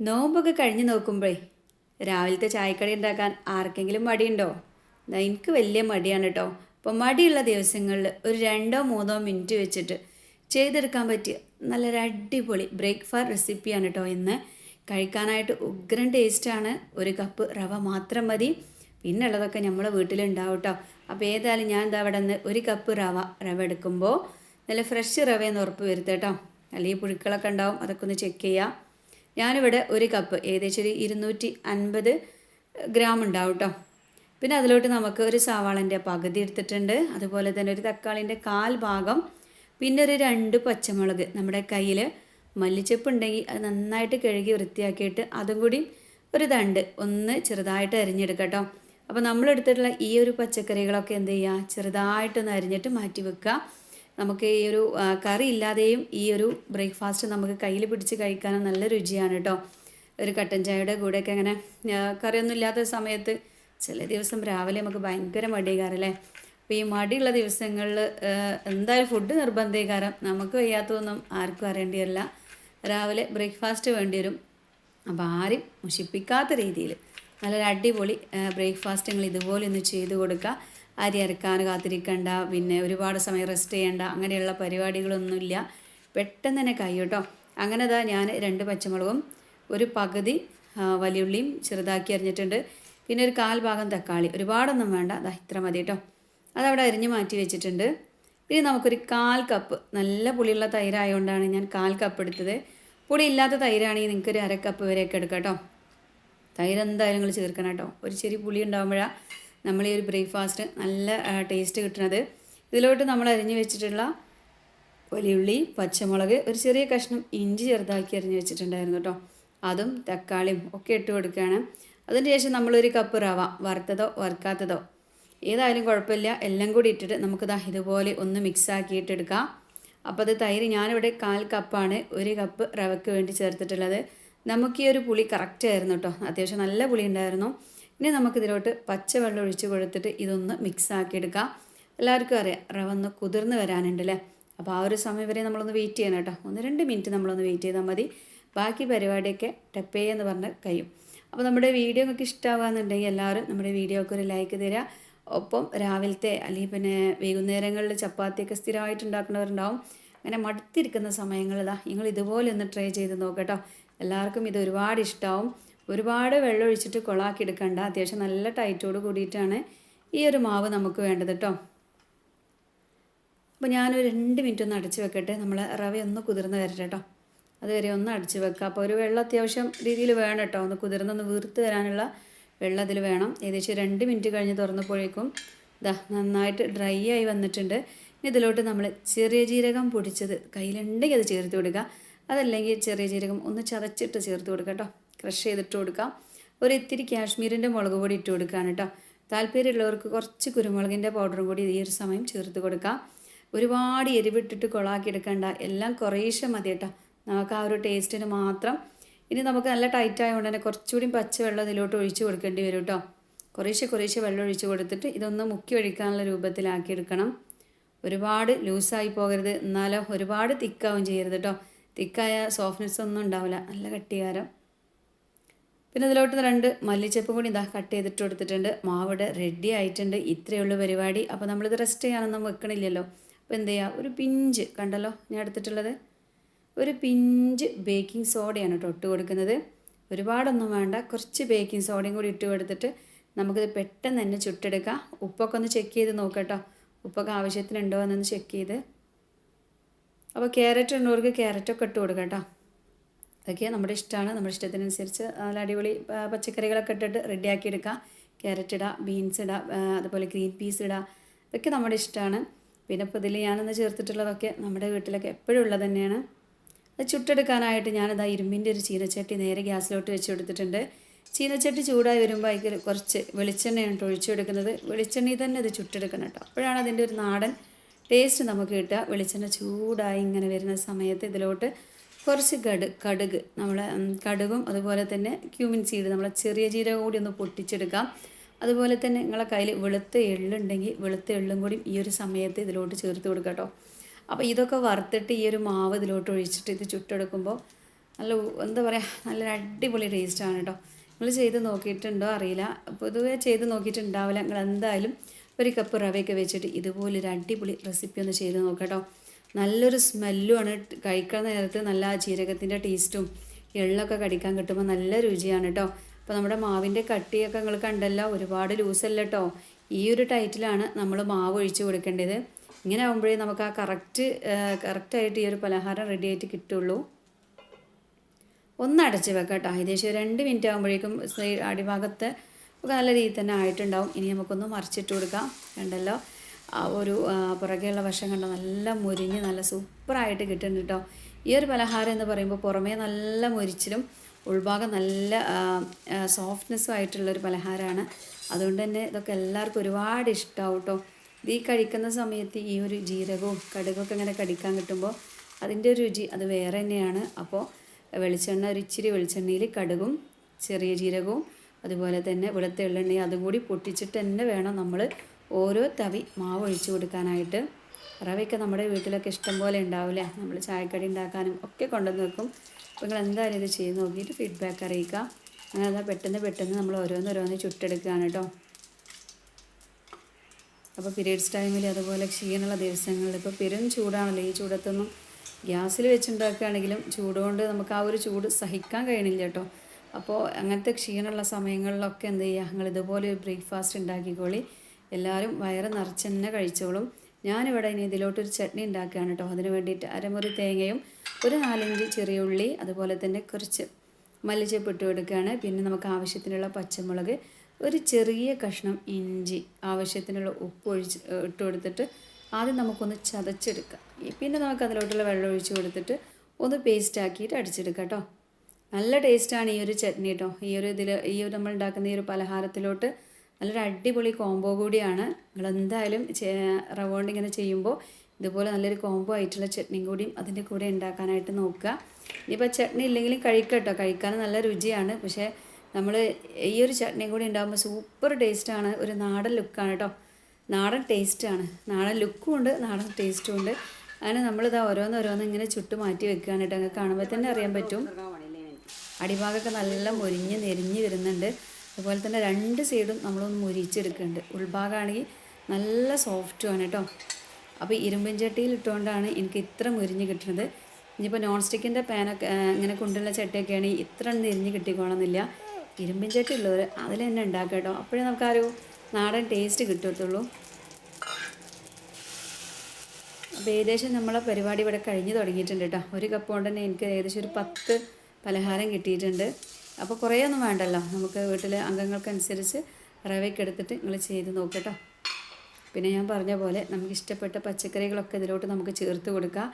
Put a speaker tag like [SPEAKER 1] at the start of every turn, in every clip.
[SPEAKER 1] നോമ്പൊക്കെ കഴിഞ്ഞ് നോക്കുമ്പോഴേ രാവിലത്തെ ചായക്കടി ഉണ്ടാക്കാൻ ആർക്കെങ്കിലും മടിയുണ്ടോ? എനിക്ക് വലിയ മടിയാണ് കേട്ടോ അപ്പോൾ മടിയുള്ള ദിവസങ്ങളിൽ ഒരു രണ്ടോ മൂന്നോ മിനിറ്റ് വെച്ചിട്ട് ചെയ്തെടുക്കാൻ പറ്റിയ നല്ലൊരു അടിപൊളി ബ്രേക്ക്ഫാസ്റ്റ് റെസിപ്പിയാണ് കേട്ടോ ഇന്ന്. കഴിക്കാനായിട്ട് ഉഗ്രൻ ടേസ്റ്റാണ് ഒരു കപ്പ് റവ മാത്രം മതി. പിന്നെ ഉള്ളതൊക്കെ നമ്മളെ വീട്ടിലുണ്ടാവും കേട്ടോ അപ്പോൾ ഏതായാലും ഞാൻ എന്താ അവിടെ നിന്ന് ഒരു കപ്പ് റവ റവ എടുക്കുമ്പോൾ നല്ല ഫ്രഷ് റവയെന്ന് ഉറപ്പ് വരുത്തേട്ടോ അല്ലെങ്കിൽ പുഴുക്കളൊക്കെ ഉണ്ടാവും അതൊക്കെ ഒന്ന് ചെക്ക് ചെയ്യുക ഞാനിവിടെ ഒരു കപ്പ് ഏകദേശം ഒരു ഇരുന്നൂറ്റി അൻപത് ഗ്രാം ഉണ്ടാവും കേട്ടോ പിന്നെ അതിലോട്ട് നമുക്ക് ഒരു സവാളന്റെ പകുതി എടുത്തിട്ടുണ്ട്. അതുപോലെ തന്നെ ഒരു തക്കാളിന്റെ കാൽ ഭാഗം പിന്നെ ഒരു രണ്ട് പച്ചമുളക്. നമ്മുടെ കയ്യിൽ മല്ലിച്ചപ്പ് ഉണ്ടെങ്കിൽ അത് നന്നായിട്ട് കഴുകി വൃത്തിയാക്കിയിട്ട് അതും കൂടി ഒരു തണ്ട് ഒന്ന് ചെറുതായിട്ട് അരിഞ്ഞെടുക്കട്ടോ കേട്ടോ അപ്പോൾ നമ്മളെടുത്തിട്ടുള്ള ഈ ഒരു പച്ചക്കറികളൊക്കെ എന്ത് ചെയ്യുക? ചെറുതായിട്ടൊന്ന് അരിഞ്ഞിട്ട് മാറ്റി വെക്കുക. നമുക്ക് ഈ ഒരു കറി ഇല്ലാതെയും ഈ ഒരു ബ്രേക്ക്ഫാസ്റ്റ് നമുക്ക് കയ്യിൽ പിടിച്ച് കഴിക്കാനും നല്ല രുചിയാണ് കേട്ടോ. ഒരു കട്ടൻ ചായയുടെ കൂടെയൊക്കെ അങ്ങനെ കറിയൊന്നും ഇല്ലാത്ത സമയത്ത് ചില ദിവസം രാവിലെ നമുക്ക് ഭയങ്കര മടികാരല്ലേ അപ്പോൾ ഈ മടിയുള്ള ദിവസങ്ങളിൽ എന്തായാലും ഫുഡ് നിർബന്ധീകാരം നമുക്ക് വയ്യാത്തതൊന്നും ആർക്കും അറിയേണ്ടി വരില്ല രാവിലെ ബ്രേക്ക്ഫാസ്റ്റ് വേണ്ടി വരും. അപ്പോൾ ആരും മുഷിപ്പിക്കാത്ത രീതിയിൽ നല്ലൊരു അടിപൊളി ബ്രേക്ക്ഫാസ്റ്റ് നിങ്ങൾ ഇതുപോലെ ഒന്ന് ചെയ്ത് കൊടുക്കുക. അരി അരക്കാൻ കാത്തിരിക്കണ്ട പിന്നെ ഒരുപാട് സമയം റെസ്റ്റ് ചെയ്യേണ്ട അങ്ങനെയുള്ള പരിപാടികളൊന്നുമില്ല. പെട്ടെന്ന് തന്നെ കഴിയും കേട്ടോ. അങ്ങനെ ഇതാ ഞാൻ രണ്ട് പച്ചമുളകും ഒരു പകുതി വലിയുള്ളിയും ചെറുതാക്കി അരിഞ്ഞിട്ടുണ്ട്. പിന്നെ ഒരു കാൽ ഭാഗം തക്കാളി. ഒരുപാടൊന്നും വേണ്ട. അതാ ഇത്ര മതി കേട്ടോ. അതവിടെ അരിഞ്ഞ് മാറ്റി വെച്ചിട്ടുണ്ട്. ഇനി നമുക്കൊരു കാൽ കപ്പ് നല്ല പുളിയുള്ള തൈരായതുകൊണ്ടാണ് ഞാൻ കാൽ കപ്പ് എടുത്തത്. പുളി ഇല്ലാത്ത തൈരാണെങ്കിൽ നിങ്ങൾക്ക് ഒരു അര കപ്പ് വരെയൊക്കെ എടുക്കാം കേട്ടോ. തൈര് എന്തായാലും നിങ്ങൾ ചേർക്കണം കേട്ടോ. ഒരു ചെറിയ പുളി ഉണ്ടാകുമ്പോഴാണ് നമ്മൾ ഈ ഒരു ബ്രേക്ക്ഫാസ്റ്റ് നല്ല ടേസ്റ്റ് കിട്ടുന്നത് ഇതിലോട്ട് നമ്മൾ അരിഞ്ഞ് വെച്ചിട്ടുള്ള വലിയുള്ളി പച്ചമുളക് ഒരു ചെറിയ കഷ്ണം ഇഞ്ചി ചെറുതാക്കി അരിഞ്ഞ് വെച്ചിട്ടുണ്ടായിരുന്നു കേട്ടോ അതും തക്കാളിയും ഒക്കെ ഇട്ട് കൊടുക്കുകയാണ്. അതിന് ശേഷം നമ്മളൊരു കപ്പ് റവ വറുത്തതോ വറുക്കാത്തതോ ഏതായാലും കുഴപ്പമില്ല. എല്ലാം കൂടി ഇട്ടിട്ട് നമുക്കിതാ ഇതുപോലെ ഒന്ന് മിക്സ് ആക്കിയിട്ടെടുക്കാം അപ്പോൾ അത് തൈര് ഞാനിവിടെ കാൽ കപ്പാണ് ഒരു കപ്പ് റവയ്ക്ക് വേണ്ടി ചേർത്തിട്ടുള്ളത്. നമുക്ക് ഈ ഒരു പുളി കറക്റ്റ് ആയിരുന്നു കേട്ടോ അത്യാവശ്യം നല്ല പുളി ഉണ്ടായിരുന്നു ഇനി നമുക്കിതിലോട്ട് പച്ചവെള്ളം ഒഴിച്ച് കൊടുത്തിട്ട് ഇതൊന്ന് മിക്സ് ആക്കിയെടുക്കാം. എല്ലാവർക്കും അറിയാം റവ ഒന്ന് കുതിർന്ന് വരാനുണ്ട് അല്ലേ അപ്പോൾ ആ ഒരു സമയം വരെ നമ്മളൊന്ന് വെയിറ്റ് ചെയ്യണം കേട്ടോ. ഒന്ന് രണ്ട് മിനിറ്റ് നമ്മളൊന്ന് വെയിറ്റ് ചെയ്താൽ മതി. ബാക്കി പരിപാടിയൊക്കെ ടപ്പേ എന്ന് പറഞ്ഞ് കഴിയും. അപ്പോൾ നമ്മുടെ വീഡിയോ ഒക്കെ ഇഷ്ടമാകുന്നുണ്ടെങ്കിൽ എല്ലാവരും നമ്മുടെ വീഡിയോക്ക് ഒരു ലൈക്ക് തരിക ഒപ്പം രാവിലത്തെ അല്ലെങ്കിൽ പിന്നെ വൈകുന്നേരങ്ങളിൽ ചപ്പാത്തിയൊക്കെ സ്ഥിരമായിട്ട് ഉണ്ടാക്കുന്നവരുണ്ടാവും. അങ്ങനെ മടുത്തിരിക്കുന്ന സമയങ്ങളിതാ നിങ്ങൾ ഇതുപോലെ ഒന്ന് ട്രൈ ചെയ്ത് നോക്കട്ടോ എല്ലാവർക്കും ഇത് ഒരുപാട് ഇഷ്ടമാവും ഒരുപാട് വെള്ളം ഒഴിച്ചിട്ട് കൊളാക്കി എടുക്കണ്ട. അത്യാവശ്യം നല്ല ടൈറ്റോട് കൂടിയിട്ടാണ് ഈ ഒരു മാവ് നമുക്ക് വേണ്ടത് കേട്ടോ അപ്പോൾ ഞാനൊരു രണ്ട് മിനിറ്റ് ഒന്ന് അടച്ച് വെക്കട്ടെ. നമ്മൾ റവ ഒന്ന് കുതിർന്ന് വരട്ടെ കേട്ടോ അതുവരെ ഒന്ന് അടച്ച് വെക്കുക അപ്പോൾ ഒരു വെള്ളം അത്യാവശ്യം രീതിയിൽ വേണം കേട്ടോ ഒന്ന് കുതിർന്നൊന്ന് വീർത്ത് വരാനുള്ള വെള്ളം അതിൽ വേണം. ഏകദേശം രണ്ട് മിനിറ്റ് കഴിഞ്ഞ് തുറന്നപ്പോഴേക്കും ഇതാ നന്നായിട്ട് ഡ്രൈ ആയി വന്നിട്ടുണ്ട്. ഇതിലോട്ട് നമ്മൾ ചെറിയ ജീരകം പൊടിച്ചത് കയ്യിലുണ്ടെങ്കിൽ അത് ചേർത്ത് കൊടുക്കുക. അതല്ലെങ്കിൽ ചെറിയ ജീരകം ഒന്ന് ചതച്ചിട്ട് ചേർത്ത് കൊടുക്കുക കേട്ടോ ക്രഷ് ചെയ്തിട്ട് കൊടുക്കാം. ഒരു ഇത്തിരി കാശ്മീരിന്റെ മുളക് പൊടി ഇട്ട് കൊടുക്കുകയാണ് കേട്ടോ താല്പര്യമുള്ളവർക്ക് കുറച്ച് കുരുമുളകിന്റെ പൗഡറും കൂടി ഈ ഒരു സമയം ചേർത്ത് കൊടുക്കാം. ഒരുപാട് എരിവിട്ടിട്ട് കൊളാക്കി എടുക്കേണ്ട. എല്ലാം കുറേശ്ശെ മതി കേട്ടോ നമുക്ക് ആ ഒരു ടേസ്റ്റിന് മാത്രം. ഇനി നമുക്ക് നല്ല ടൈറ്റ് ആയതുകൊണ്ട് തന്നെ കുറച്ചുകൂടി പച്ചവെള്ളം ഇതിലോട്ട് ഒഴിച്ച് കൊടുക്കേണ്ടി വരും കേട്ടോ കുറേശ്ശെ കുറേശ്ശെ വെള്ളം ഒഴിച്ച് കൊടുത്തിട്ട് ഇതൊന്ന് മുക്കി ഒഴിക്കാനുള്ള രൂപത്തിലാക്കി എടുക്കണം. ഒരുപാട് ലൂസായി പോകരുത്. എന്നാലോ ഒരുപാട് തിക്കാവും ചെയ്യരുത് കേട്ടോ തിക്കായ സോഫ്റ്റ്നെസ് ഒന്നും ഉണ്ടാവില്ല. നല്ല കട്ടികാരം പിന്നെ ഇതിലോട്ട് രണ്ട് മല്ലിച്ചപ്പ് കൂടി ഇതാ കട്ട് ചെയ്തിട്ട് കൊടുത്തിട്ടുണ്ട്. മാവിടെ റെഡി ആയിട്ടുണ്ട്. ഇത്രയേ ഉള്ളൂ പരിപാടി. അപ്പോൾ നമ്മളിത് റെസ്റ്റ് ചെയ്യാനൊന്നും വെക്കണില്ലല്ലോ. അപ്പോൾ എന്ത് ചെയ്യുക ഒരു പിഞ്ച് കണ്ടല്ലോ ഞാൻ എടുത്തിട്ടുള്ളത്. ഒരു പിഞ്ച് ബേക്കിംഗ് സോഡയാണ് കേട്ടോ ഇട്ട് കൊടുക്കുന്നത്. ഒരുപാടൊന്നും വേണ്ട. കുറച്ച് ബേക്കിംഗ് സോഡയും കൂടി ഇട്ട് കൊടുത്തിട്ട് നമുക്കിത് പെട്ടെന്ന് തന്നെ ചുട്ടെടുക്കാം. ഉപ്പൊക്കെ ഒന്ന് ചെക്ക് ചെയ്ത് നോക്കട്ടോ ഉപ്പൊക്കെ ആവശ്യത്തിനുണ്ടോ എന്നൊന്ന് ചെക്ക് ചെയ്ത്. അപ്പോൾ ക്യാരറ്റ് ഉള്ളവർക്ക് ക്യാരറ്റൊക്കെ ഇട്ട് കൊടുക്കാം കേട്ടോ അതൊക്കെ നമ്മുടെ ഇഷ്ടമാണ്. നമ്മുടെ ഇഷ്ടത്തിനനുസരിച്ച് നല്ല അടിപൊളി പച്ചക്കറികളൊക്കെ ഇട്ടിട്ട് റെഡിയാക്കി എടുക്കാം. ക്യാരറ്റ് ഇടാം ബീൻസ് ഇടാം അതുപോലെ ഗ്രീൻ പീസ് ഇടാം. ഇതൊക്കെ നമ്മുടെ ഇഷ്ടമാണ്. പിന്നെ ഇപ്പോൾ ഇതിൽ ഞാനൊന്ന് ചേർത്തിട്ടുള്ളതൊക്കെ നമ്മുടെ വീട്ടിലൊക്കെ എപ്പോഴും ഉള്ളത് തന്നെയാണ്. അത് ചുട്ടെടുക്കാനായിട്ട് ഞാനിതാ ഇരുമ്പിന്റെ ഒരു ചീനച്ചട്ടി നേരെ ഗ്യാസിലോട്ട് വെച്ച് കൊടുത്തിട്ടുണ്ട്. ചീനച്ചട്ടി ചൂടായി വരുമ്പോൾ അതിൽ കുറച്ച് വെളിച്ചെണ്ണയാണ് ഒഴിച്ചു കൊടുക്കുന്നത്. വെളിച്ചെണ്ണയിൽ തന്നെ ഇത് ചുട്ടെടുക്കണം കേട്ടോ അപ്പോഴാണ് അതിന്റെ ഒരു നാടൻ ടേസ്റ്റ് നമുക്ക് കിട്ടുക. വെളിച്ചെണ്ണ ചൂടായി ഇങ്ങനെ വരുന്ന സമയത്ത് ഇതിലോട്ട് കുറച്ച് കടു കടുക് നമ്മളെ കടുകും അതുപോലെ തന്നെ ക്യൂമിൻ സീഡ് നമ്മളെ ചെറിയ ജീരകം കൂടി ഒന്ന് പൊട്ടിച്ചെടുക്കാം. അതുപോലെ തന്നെ നിങ്ങളെ കയ്യിൽ വെളുത്ത എള്ളുണ്ടെങ്കിൽ വെളുത്ത എള്ളും കൂടി ഈ ഒരു സമയത്ത് ഇതിലോട്ട് ചേർത്ത് കൊടുക്കുക കേട്ടോ. അപ്പോൾ ഇതൊക്കെ വറുത്തിട്ട് ഈ ഒരു മാവ് ഇതിലോട്ട് ഒഴിച്ചിട്ട് ഇത് ചുട്ടെടുക്കുമ്പോൾ നല്ല എന്താ പറയുക നല്ല അടിപൊളി ടേസ്റ്റാണ് കേട്ടോ. നിങ്ങൾ ചെയ്ത് നോക്കിയിട്ടുണ്ടോ അറിയില്ല. പൊതുവേ ചെയ്ത് നോക്കിയിട്ടുണ്ടാവില്ല. നിങ്ങൾ എന്തായാലും ഒരു കപ്പ് റവയൊക്കെ വെച്ചിട്ട് ഇതുപോലൊരു അടിപൊളി റെസിപ്പി ഒന്ന് ചെയ്ത് നോക്കട്ടോ നല്ലൊരു സ്മെല്ലുമാണ് കഴിക്കുന്ന നേരത്ത് നല്ല ജീരകത്തിന്റെ ടേസ്റ്റും എള്ളൊക്കെ കടിക്കാൻ കിട്ടുമ്പോൾ നല്ല രുചിയാണ് കേട്ടോ അപ്പോൾ നമ്മുടെ മാവിന്റെ കട്ടിയൊക്കെ നിങ്ങൾ കണ്ടല്ലോ ഒരുപാട് ലൂസല്ല കേട്ടോ ഈ ഒരു ടൈറ്റിലാണ് നമ്മൾ മാവ് ഒഴിച്ച് കൊടുക്കേണ്ടത്. ഇങ്ങനെ ആകുമ്പോഴേ നമുക്ക് ആ കറക്റ്റ് കറക്റ്റായിട്ട് ഈ ഒരു പലഹാരം റെഡി ആയിട്ട് കിട്ടുള്ളൂ. ഒന്ന് അടച്ച് വെക്കാം കേട്ടോ ഏകദേശം രണ്ട് മിനിറ്റ് ആകുമ്പോഴേക്കും അടിഭാഗത്ത് ഒക്കെ നല്ല രീതിയിൽ തന്നെ ആയിട്ടുണ്ടാവും. ഇനി നമുക്കൊന്ന് മറിച്ചിട്ട് കൊടുക്കാം. കണ്ടല്ലോ? ഒരു പുറകെയുള്ള വശം കണ്ടോ നല്ല മുരിഞ്ഞ് നല്ല സൂപ്പറായിട്ട് കിട്ടുന്നുണ്ട് കേട്ടോ ഈ ഒരു പലഹാരം എന്ന് പറയുമ്പോൾ പുറമേ നല്ല മുരിച്ചിലും ഉൾഭാഗം നല്ല സോഫ്റ്റ്നെസ്സും ആയിട്ടുള്ളൊരു പലഹാരമാണ്. അതുകൊണ്ട് തന്നെ ഇതൊക്കെ എല്ലാവർക്കും ഒരുപാട് ഇഷ്ടമാവും കേട്ടോ ഇത് ഈ കഴിക്കുന്ന സമയത്ത് ഈ ഒരു ജീരകവും കടുകൊക്കെ ഇങ്ങനെ കടിക്കാൻ കിട്ടുമ്പോൾ അതിന്റെ ഒരു രുചി അത് വേറെ തന്നെയാണ്. അപ്പോൾ വെളിച്ചെണ്ണ ഒരു ഇച്ചിരി വെളിച്ചെണ്ണയിൽ കടുകും ചെറിയ ജീരകവും അതുപോലെ തന്നെ വെളുത്ത എള്ളെണ്ണയും അതും കൂടി പൊട്ടിച്ചിട്ട് തന്നെ വേണം നമ്മൾ ഓരോ തവി മാവ് ഒഴിച്ചു കൊടുക്കാനായിട്ട്. റവയൊക്കെ നമ്മുടെ വീട്ടിലൊക്കെ ഇഷ്ടം പോലെ ഉണ്ടാവില്ലേ? നമ്മൾ ചായക്കടി ഉണ്ടാക്കാനും ഒക്കെ കൊണ്ടുവന്ന് വെക്കും. അപ്പോൾ നിങ്ങൾ എന്തായാലും ഇത് ചെയ്ത് നോക്കിയിട്ട് ഫീഡ്ബാക്ക് അറിയിക്കുക. അങ്ങനെ അതാ പെട്ടെന്ന് പെട്ടെന്ന് നമ്മൾ ഓരോന്നോരോന്ന് ചുട്ടെടുക്കുകയാണ് കേട്ടോ. അപ്പോൾ പീരീഡ്സ് ടൈമിൽ അതുപോലെ ക്ഷീണമുള്ള ദിവസങ്ങളിൽ ഇപ്പോൾ പെരും ചൂടാണല്ലോ. ഈ ചൂടത്തൊന്നും ഗ്യാസിൽ വെച്ചുണ്ടാക്കുകയാണെങ്കിലും ചൂടുകൊണ്ട് നമുക്ക് ആ ഒരു ചൂട് സഹിക്കാൻ കഴിയണില്ല കേട്ടോ. അപ്പോൾ അങ്ങനത്തെ ക്ഷീണമുള്ള സമയങ്ങളിലൊക്കെ എന്ത് ചെയ്യുക? നിങ്ങൾ ഇതുപോലെ ഒരു ബ്രേക്ക്ഫാസ്റ്റ് ഉണ്ടാക്കിക്കോളി. എല്ലാവരും വയറ് നിറച്ച് കഴിച്ചോളും. ഞാനിവിടെ ഇനി ഇതിലോട്ടൊരു ചട്നി ഉണ്ടാക്കുകയാണ് കേട്ടോ. അതിന് വേണ്ടിയിട്ട് അരമുറി തേങ്ങയും ഒരു നാലഞ്ച് ചെറിയ ഉള്ളി അതുപോലെ തന്നെ കുറച്ച് മല്ലിച്ചപ്പ് ഇട്ട് കൊടുക്കുകയാണ്. പിന്നെ നമുക്ക് ആവശ്യത്തിനുള്ള പച്ചമുളക് ഒരു ചെറിയ കഷ്ണം ഇഞ്ചി ആവശ്യത്തിനുള്ള ഉപ്പ് ഒഴിച്ച് ഇട്ട് കൊടുത്തിട്ട് ആദ്യം നമുക്കൊന്ന് ചതച്ചെടുക്കാം. പിന്നെ നമുക്ക് അതിലോട്ടുള്ള വെള്ളം ഒഴിച്ച് കൊടുത്തിട്ട് ഒന്ന് പേസ്റ്റ് ആക്കിയിട്ട് അടിച്ചെടുക്കാം കേട്ടോ. നല്ല ടേസ്റ്റാണ് ഈ ഒരു ചട്നി കേട്ടോ. ഈ ഒരു ഇതിൽ ഈ ഒരു നമ്മൾ ഉണ്ടാക്കുന്ന ഈ ഒരു പലഹാരത്തിലോട്ട് നല്ലൊരു അടിപൊളി കോംബോ കൂടിയാണ്. നിങ്ങൾ എന്തായാലും റവ കൊണ്ട് ഇങ്ങനെ ചെയ്യുമ്പോൾ ഇതുപോലെ നല്ലൊരു കോംബോ ആയിട്ടുള്ള ചട്നിയും കൂടിയും അതിന്റെ കൂടെ ഉണ്ടാക്കാനായിട്ട് നോക്കുക. ഇനിയിപ്പോൾ ചട്നി ഇല്ലെങ്കിലും കഴിക്കട്ടോ കഴിക്കാൻ നല്ല രുചിയാണ്. പക്ഷേ നമ്മൾ ഈ ഒരു ചട്നിയും കൂടി ഉണ്ടാകുമ്പോൾ സൂപ്പർ ടേസ്റ്റാണ് ഒരു നാടൻ ലുക്കാണ് കേട്ടോ നാടൻ ടേസ്റ്റാണ് നാടൻ ലുക്കും ഉണ്ട് നാടൻ ടേസ്റ്റും ഉണ്ട്. അങ്ങനെ നമ്മളിത് ഓരോന്ന് ഓരോന്ന് ഇങ്ങനെ ചുട്ട് മാറ്റി വെക്കുകയാണ് കേട്ടോ അങ്ങനെ കാണുമ്പോൾ തന്നെ അറിയാൻ പറ്റും. അടിഭാഗമൊക്കെ നല്ല മുരിഞ്ഞ് നെരിഞ്ഞ് വരുന്നുണ്ട്. അതുപോലെ തന്നെ രണ്ട് സൈഡും നമ്മളൊന്ന് മുരിച്ചെടുക്കുന്നുണ്ട് ഉൾഭാഗമാണെങ്കിൽ നല്ല സോഫ്റ്റുമാണ് കേട്ടോ. അപ്പോൾ ഇരുമ്പിൻ ചട്ടിയിൽ ഇട്ടുകൊണ്ടാണ് എനിക്ക് ഇത്ര മുരിഞ്ഞ് കിട്ടുന്നത്. ഇനിയിപ്പോൾ നോൺ സ്റ്റിക്കിന്റെ പാനൊക്കെ ഇങ്ങനെ കൊണ്ടുള്ള ചട്ടിയൊക്കെ ആണെങ്കിൽ ഇത്ര നെരിഞ്ഞ് കിട്ടിക്കോണമെന്നില്ല ഇരുമ്പിൻ ചട്ടി ഉള്ളവർ അതിൽ തന്നെ ഉണ്ടാക്കുക കേട്ടോ. അപ്പോഴേ നമുക്ക് ആ നാടൻ ടേസ്റ്റ് കിട്ടത്തുള്ളൂ. അപ്പോൾ ഏകദേശം നമ്മളെ പരിപാടി ഇവിടെ കഴിഞ്ഞ് തുടങ്ങിയിട്ടുണ്ട് കേട്ടോ. ഒരു കപ്പ് കൊണ്ട് തന്നെ എനിക്ക് ഏകദേശം ഒരു പത്ത് പലഹാരം കിട്ടിയിട്ടുണ്ട്. അപ്പോൾ കുറേ ഒന്നും വേണ്ടല്ലോ. നമുക്ക് വീട്ടിലെ അംഗങ്ങൾക്കനുസരിച്ച് റവയ്ക്ക് എടുത്തിട്ട് നിങ്ങൾ ചെയ്ത് നോക്കട്ടോ. പിന്നെ ഞാൻ പറഞ്ഞ പോലെ നമുക്ക് ഇഷ്ടപ്പെട്ട പച്ചക്കറികളൊക്കെ ഇതിലോട്ട് നമുക്ക് ചേർത്ത് കൊടുക്കാം.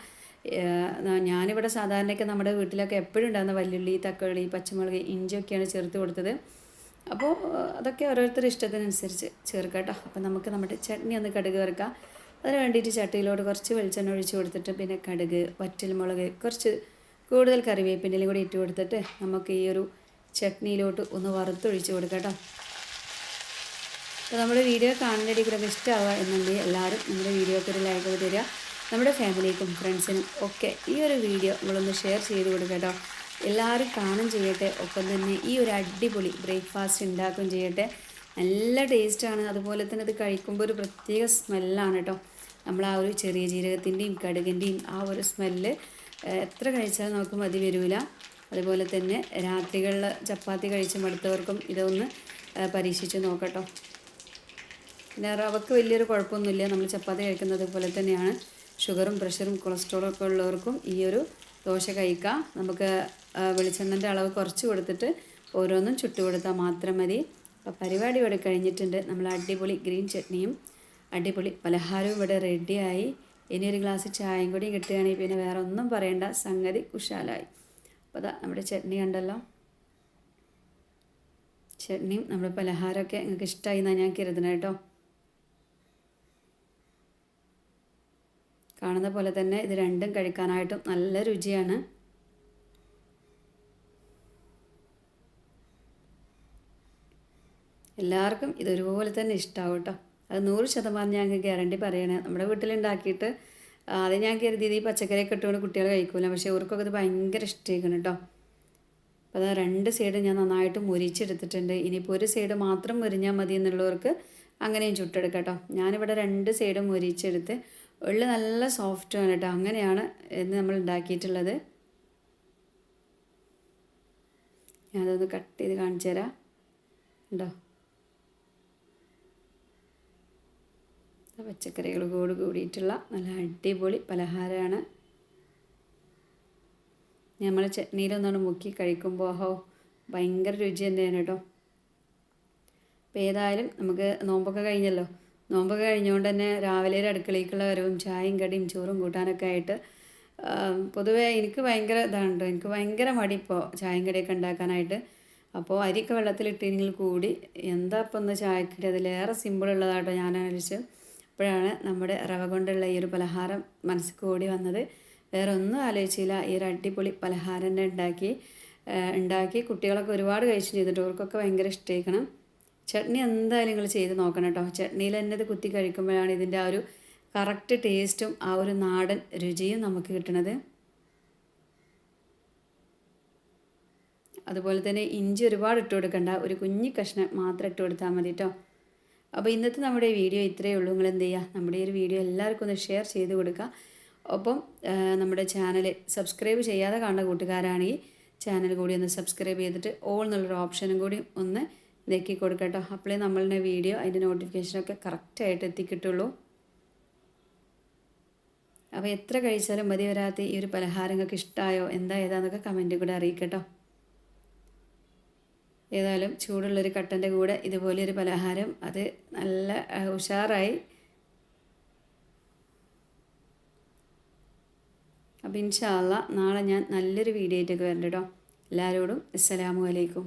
[SPEAKER 1] ഞാനിവിടെ സാധാരണയൊക്കെ നമ്മുടെ വീട്ടിലൊക്കെ എപ്പോഴും ഉണ്ടാകുന്ന വല്ലുള്ളി തക്കാളി പച്ചമുളക് ഇഞ്ചിയൊക്കെയാണ് ചേർത്ത് കൊടുത്തത്. അപ്പോൾ അതൊക്കെ ഓരോരുത്തരുടെ ഇഷ്ടത്തിനനുസരിച്ച് ചേർക്കാം കേട്ടോ അപ്പോൾ നമുക്ക് നമ്മുടെ ചട്നി ഒന്ന് കടുക് വറുക്കാം. അതിന് വേണ്ടിയിട്ട് ചട്ടിയിലോട്ട് കുറച്ച് വെളിച്ചെണ്ണ ഒഴിച്ച് കൊടുത്തിട്ട് പിന്നെ കടുക് വറ്റൽമുളക് കുറച്ച് കൂടുതൽ കറിവേപ്പിന്റെലും കൂടി ഇട്ട് കൊടുത്തിട്ട് നമുക്ക് ഈ ഒരു ചട്നിയിലോട്ട് ഒന്ന് വറുത്തൊഴിച്ച് കൊടുക്കുക കേട്ടോ. അപ്പോൾ നമ്മുടെ വീഡിയോ കാണുന്നതിൽ കൂടെ ഇഷ്ടമാവുക എന്നുണ്ടെങ്കിൽ എല്ലാവരും നമ്മുടെ വീഡിയോക്ക് ഒരു ലൈക്ക് തരിക. നമ്മുടെ ഫാമിലിക്കും ഫ്രണ്ട്സിനും ഒക്കെ ഈ ഒരു വീഡിയോ നമ്മളൊന്ന് ഷെയർ ചെയ്ത് കൊടുക്കുക കേട്ടോ. എല്ലാവരും കാണും ചെയ്യട്ടെ. ഒപ്പം തന്നെ ഈ ഒരു അടിപൊളി ബ്രേക്ക്ഫാസ്റ്റ് ഉണ്ടാക്കുകയും ചെയ്യട്ടെ. നല്ല ടേസ്റ്റാണ് അതുപോലെ തന്നെ അത് കഴിക്കുമ്പോൾ ഒരു പ്രത്യേക സ്മെല്ലാണ് കേട്ടോ. നമ്മൾ ആ ഒരു ചെറിയ ജീരകത്തിന്റെയും കടുകിന്റെയും ആ ഒരു സ്മെല്ല് എത്ര കഴിച്ചാലും നമുക്ക് മതി വരില്ല അതുപോലെ തന്നെ രാത്രികളിൽ ചപ്പാത്തി കഴിച്ച് മടുത്തവർക്കും ഇതൊന്ന് പരീക്ഷിച്ച് നോക്കട്ടോ. പിന്നെ റവക്ക് വലിയൊരു കുഴപ്പമൊന്നുമില്ല. നമ്മൾ ചപ്പാത്തി കഴിക്കുന്നത് പോലെ തന്നെയാണ്. ഷുഗറും പ്രഷറും കൊളസ്ട്രോളും ഒക്കെ ഉള്ളവർക്കും ഈ ഒരു ദോശ കഴിക്കാം. നമുക്ക് വെളിച്ചെണ്ണന്റെ അളവ് കുറച്ച് കൊടുത്തിട്ട് ഓരോന്നും ചുട്ടു കൊടുത്താൽ മാത്രം മതി. അപ്പോൾ പരിപാടി ഇവിടെ കഴിഞ്ഞിട്ടുണ്ട്. നമ്മൾ അടിപൊളി ഗ്രീൻ ചട്നിയും അടിപൊളി പലഹാരവും ഇവിടെ റെഡിയായി ഇനി ഒരു ഗ്ലാസ് ചായയും കൂടി കിട്ടുകയാണെങ്കിൽ പിന്നെ വേറെ ഒന്നും പറയേണ്ട. സംഗതി കുശാലായി. അപ്പോൾ അതാ നമ്മുടെ ചട്നി കണ്ടല്ലോ. ചട്നിയും നമ്മുടെ പലഹാരമൊക്കെ നിങ്ങൾക്ക് ഇഷ്ടമായി എന്നാണ് ഞാൻ കരുതുന്നത് കേട്ടോ. കാണുന്ന പോലെ തന്നെ ഇത് രണ്ടും കഴിക്കാനായിട്ടും നല്ല രുചിയാണ്. എല്ലാവർക്കും ഇതൊരുപോലെ തന്നെ ഇഷ്ടമാവും കേട്ടോ. അത് നൂറ് ശതമാനം ഞങ്ങൾക്ക് ഗ്യാരണ്ടി പറയണേ. നമ്മുടെ വീട്ടിലുണ്ടാക്കിയിട്ട് ആദ്യം ഞാൻ കരുതിയത് ഈ പച്ചക്കറിയൊക്കെ ഇട്ടുകൊണ്ട് കുട്ടികൾ കഴിക്കൂല. പക്ഷേ ഇവർക്കൊക്കെ ഇത് ഭയങ്കര ഇഷ്ടമായിരിക്കണം കേട്ടോ അപ്പോൾ അത് രണ്ട് സൈഡ് ഞാൻ നന്നായിട്ട് മുരിച്ചെടുത്തിട്ടുണ്ട്. ഇനിയിപ്പോൾ ഒരു സൈഡ് മാത്രം മുരിഞ്ഞാൽ മതി എന്നുള്ളവർക്ക് അങ്ങനെയും ചുട്ടെടുക്കാം കേട്ടോ ഞാനിവിടെ രണ്ട് സൈഡും മുരിച്ചെടുത്ത് ഉള്ളി നല്ല സോഫ്റ്റ് ആണ് കേട്ടോ അങ്ങനെയാണ് ഇന്ന് നമ്മൾ ഉണ്ടാക്കിയിട്ടുള്ളത്. ഞാനതൊന്ന് കട്ട് ചെയ്ത് കാണിച്ചു തരാം ഉണ്ടോ പച്ചക്കറികൾ കൂടി കൂടിയിട്ടുള്ള നല്ല അടിപൊളി പലഹാരമാണ്. നമ്മൾ ചട്നിയിലൊന്നാണ് മുക്കി കഴിക്കുമ്പോൾ ഹോ ഭയങ്കര രുചി തന്നെയാണ് കേട്ടോ. അപ്പോൾ ഏതായാലും നമുക്ക് നോമ്പൊക്കെ കഴിഞ്ഞല്ലോ. നോമ്പൊക്കെ കഴിഞ്ഞുകൊണ്ട് തന്നെ രാവിലെ ഒരു അടുക്കളയ്ക്കുള്ള വരവും ചായയും കടിയും ചോറും കൂട്ടാനൊക്കെ ആയിട്ട് പൊതുവേ എനിക്ക് ഭയങ്കര ഇതാണ് കേട്ടോ. എനിക്ക് ഭയങ്കര മടി ഇപ്പോൾ ചായയും കടിയൊക്കെ ഉണ്ടാക്കാനായിട്ട്. അപ്പോൾ അരിയൊക്കെ വെള്ളത്തിലിട്ടെങ്കിൽ കൂടി എന്താ ഇപ്പം ഒന്ന് ചായക്കടി? അതിലേറെ സിമ്പിളുള്ളതാട്ടോ ഞാൻ ആലോചിച്ച് അപ്പോഴാണ് നമ്മുടെ റവ കൊണ്ടുള്ള ഈ ഒരു പലഹാരം മനസ്സിൽ കൂടി വന്നത്. വേറെ ഒന്നും ആലോചിച്ചില്ല. ഈ ഒരു അടിപൊളി പലഹാരം തന്നെ ഉണ്ടാക്കി ഉണ്ടാക്കി കുട്ടികളൊക്കെ ഒരുപാട് കഴിച്ചു ചെയ്തിട്ട് അവർക്കൊക്കെ ഭയങ്കര ഇഷ്ടമായിക്കണം ചട്നി എന്തായാലും നിങ്ങൾ ചെയ്ത് നോക്കണം കേട്ടോ. ചട്നിയിൽ തന്നെ ഇത് കുത്തി കഴിക്കുമ്പോഴാണ് ഇതിന്റെ ആ ഒരു കറക്റ്റ് ടേസ്റ്റും ആ ഒരു നാടൻ രുചിയും നമുക്ക് കിട്ടണത്. അതുപോലെ തന്നെ ഇഞ്ചി ഒരുപാട് ഇട്ട് കൊടുക്കണ്ട. ഒരു കുഞ്ഞി കഷ്ണം മാത്രം ഇട്ട് കൊടുത്താൽ മതി കേട്ടോ. അപ്പോൾ ഇന്നത്തെ നമ്മുടെ വീഡിയോ ഇത്രയേ ഉള്ളൂ. നിങ്ങൾ എന്ത് ചെയ്യുക? നമ്മുടെ ഈ ഒരു വീഡിയോ എല്ലാവർക്കും ഒന്ന് ഷെയർ ചെയ്ത് കൊടുക്കുക. ഒപ്പം നമ്മുടെ ചാനൽ സബ്സ്ക്രൈബ് ചെയ്യാതെ കാണുന്ന കൂട്ടുകാരാണെങ്കിൽ ചാനൽ കൂടി ഒന്ന് സബ്സ്ക്രൈബ് ചെയ്തിട്ട് ഓൾ എന്നുള്ളൊരു ഓപ്ഷനും കൂടി ഒന്ന് ഇതാക്കി കൊടുക്കട്ടോ അപ്പോഴേ നമ്മളുടെ വീഡിയോ അതിന്റെ നോട്ടിഫിക്കേഷനൊക്കെ കറക്റ്റായിട്ട് എത്തിക്കിട്ടുള്ളൂ. അപ്പോൾ എത്ര കഴിച്ചാലും മതി വരാത്ത ഈ ഒരു പലഹാരങ്ങൾക്ക് ഇഷ്ടമായോ എന്താ ഏതാന്നൊക്കെ കമന്റ് കൂടെ അറിയിക്കട്ടോ ഏതായാലും ചൂടുള്ളൊരു കട്ടന്റെ കൂടെ ഇതുപോലെ ഒരു പലഹാരം അത് നല്ല ഉഷാറായി. അപ്പം ഇൻഷാല്ല നാളെ ഞാൻ നല്ലൊരു വീഡിയോ ആയിട്ടൊക്കെ വരണ്ട കേട്ടോ എല്ലാവരോടും അസ്സലാമു അലൈക്കും.